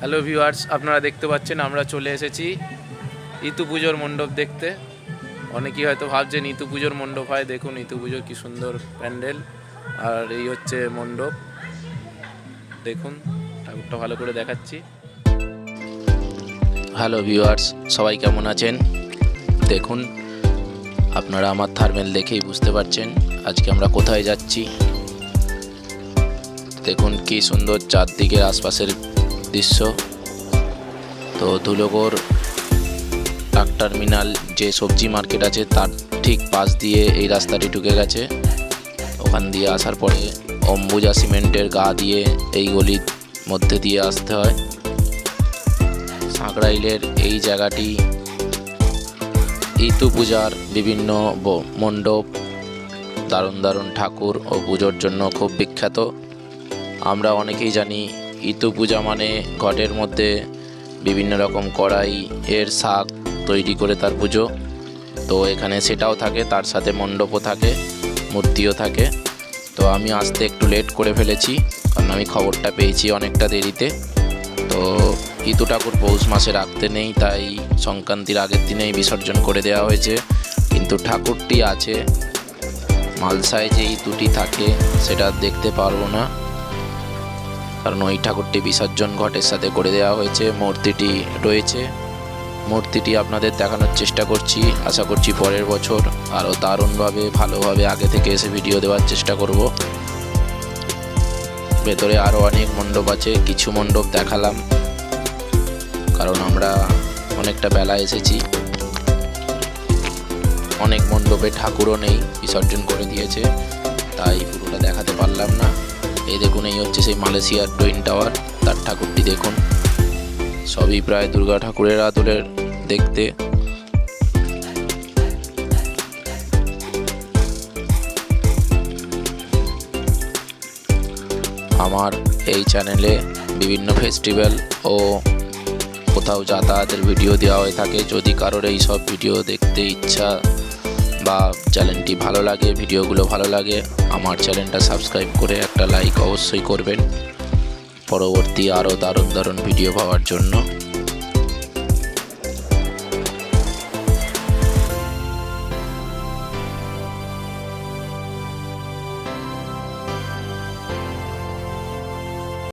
Hello viewers আপনারা দেখতে পাচ্ছেন, আমরা চলে এসেছি ইতু পুজোর মণ্ডপ দেখতে। অনেকেই হয়তো ভাবছেন ইতু পুজোর মণ্ডপ হয়, দেখুন ইতু পুজোর কি সুন্দর প্যান্ডেল। আর এই হচ্ছে মণ্ডপ। দেখুন, ঠাকুরটা ভালো করে দেখাচ্ছি। হ্যালো ভিউয়ার্স সবাই কেমন আছেন? দেখুন, আপনারা আমার থার্মেল দেখেই বুঝতে পারছেন আজকে আমরা কোথায় যাচ্ছি। দেখুন কি সুন্দর চারদিকের আশপাশের দৃশ্য তো ধুলোগড় ট্রাক টার্মিনাল যে সবজি মার্কেট আছে, তার ঠিক পাশ দিয়ে এই রাস্তাটি ঢুকে গেছে। ওখান দিয়ে আসার পরে অম্বুজা সিমেন্টের গা দিয়ে এই গলির মধ্যে দিয়ে আসতে হয়। সাঁকড়াইলের এই জায়গাটি ইতু পূজার বিভিন্ন মণ্ডপ, দারুণ দারুণ ঠাকুর ও পুজোর জন্য খুব বিখ্যাত। আমরা অনেকেই জানি ইতু পূজা মানে ঘটের মধ্যে বিভিন্ন রকম কড়াই, এর শাক তৈরি করে তার পুজো। তো এখানে সেটাও থাকে, তার সাথে মণ্ডপও থাকে, মূর্তিও থাকে। তো আমি আসতে একটু লেট করে ফেলেছি, কারণ আমি খবরটা পেয়েছি অনেকটা দেরিতে। তো ইতু ঠাকুর পৌষ মাসে রাখতে নেই, তাই সংক্রান্তির আগের দিনেই বিসর্জন করে দেওয়া হয়েছে। কিন্তু ঠাকুরটি আছে, মালসায় যে ইতুটি থাকে, সেটা দেখতে পারব না। কারণ ওই ঠাকুরটি বিসর্জন ঘটের সাথে করে দেওয়া হয়েছে, মূর্তিটি রয়েছে। মূর্তিটি আপনাদের দেখানোর চেষ্টা করছি, আশা করছি পরের বছর আরও দারুণভাবে, ভালোভাবে আগে থেকে এসে ভিডিও দেওয়ার চেষ্টা করব। ভেতরে আরও অনেক মণ্ডপ আছে, কিছু মণ্ডপ দেখালাম, কারণ আমরা অনেকটা বেলা এসেছি। অনেক মণ্ডপে ঠাকুরও নেই, বিসর্জন করে দিয়েছে, তাই পুরোটা দেখাতে পারলাম না। এই দেখুন, এই হচ্ছে সেই মালয়েশিয়ার টুইন টাওয়ার তার ঠাকুরটি দেখুন। সবই প্রায় দুর্গা ঠাকুরের আদলের দেখতে। আমার এই চ্যানেলে বিভিন্ন ফেস্টিভ্যাল ও কোথাও যাতায়াতের ভিডিও দেওয়া হয়ে থাকে। যদি কারোর এই সব ভিডিও দেখতে ইচ্ছা বা চ্যানেলটি ভালো লাগে, ভিডিওগুলো ভালো লাগে, আমার চ্যানেলটা সাবস্ক্রাইব করে একটা লাইক অবশ্যই করবেন। পরবর্তী আরও দারুণ দারুণ ভিডিও পাওয়ার জন্য।